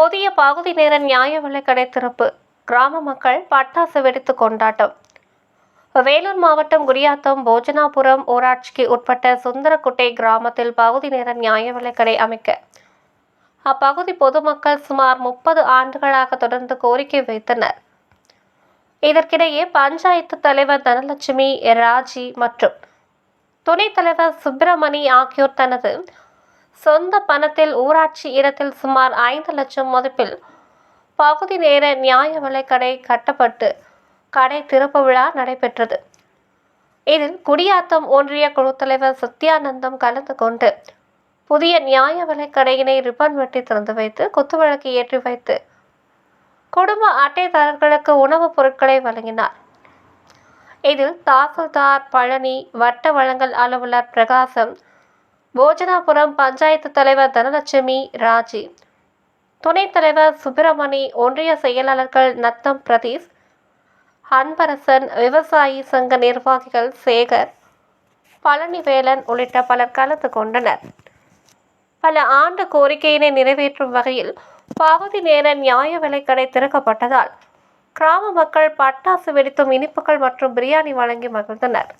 புதிய பகுதி நேர நியாய விலைக்கடை திறப்பு. கிராம மக்கள் பட்டாசு வெடித்து கொண்டாட்டம். வேலூர் மாவட்டம் குடியாத்தம் போஜனாபுரம் ஊராட்சிக்கு உட்பட்ட சுந்தரக்குட்டை கிராமத்தில் பகுதி நேர நியாய விலைக்கடை அமைக்க. அப்பகுதி பொதுமக்கள் சுமார் முப்பது ஆண்டுகளாக தொடர்ந்து கோரிக்கை வைத்தனர். இதற்கிடையே பஞ்சாயத்து தலைவர் தனலட்சுமி ராஜி மற்றும் துணைத் தலைவர் சுப்பிரமணி ஆகியோர் தனது சொந்த பணத்தில் ஊராட்சி இடத்தில் சுமார் ஐந்து லட்சம் மதிப்பில் பகுதி நேர நியாய விலைக்கடை கட்டப்பட்டு கடை திறப்பு விழா நடைபெற்றது. இதில் குடியாத்தம் ஒன்றிய குழு தலைவர் சத்யானந்தம் கலந்து கொண்டு புதிய நியாய விலைக்கடையினை ரிப்பன் வெட்டி திறந்து வைத்து குத்துவிளக்கு ஏற்றி வைத்து குடும்ப அட்டைதாரர்களுக்கு உணவுப் பொருட்களை வழங்கினார். இதில் தாசில்தார் பழனி வட்ட வழங்கல் அலுவலர் பிரகாசம் போஜனாபுரம் பஞ்சாயத்து தலைவர் தனலட்சுமி ராஜி. துணைத் தலைவர் சுப்பிரமணி ஒன்றிய செயலாளர்கள் நத்தம் பிரதீஷ் அன்பரசன் விவசாயி சங்க நிர்வாகிகள் சேகர் பழனிவேலன் உள்ளிட்ட பலர் கலந்து கொண்டனர். பல ஆண்டு கோரிக்கையினை நிறைவேற்றும் வகையில் பகுதி நேர நியாய விலைக்கடை திறக்கப்பட்டதால் கிராம மக்கள் பட்டாசு வெடித்தும் இனிப்புகள் மற்றும் பிரியாணி வழங்கி மகிழ்ந்தனர்.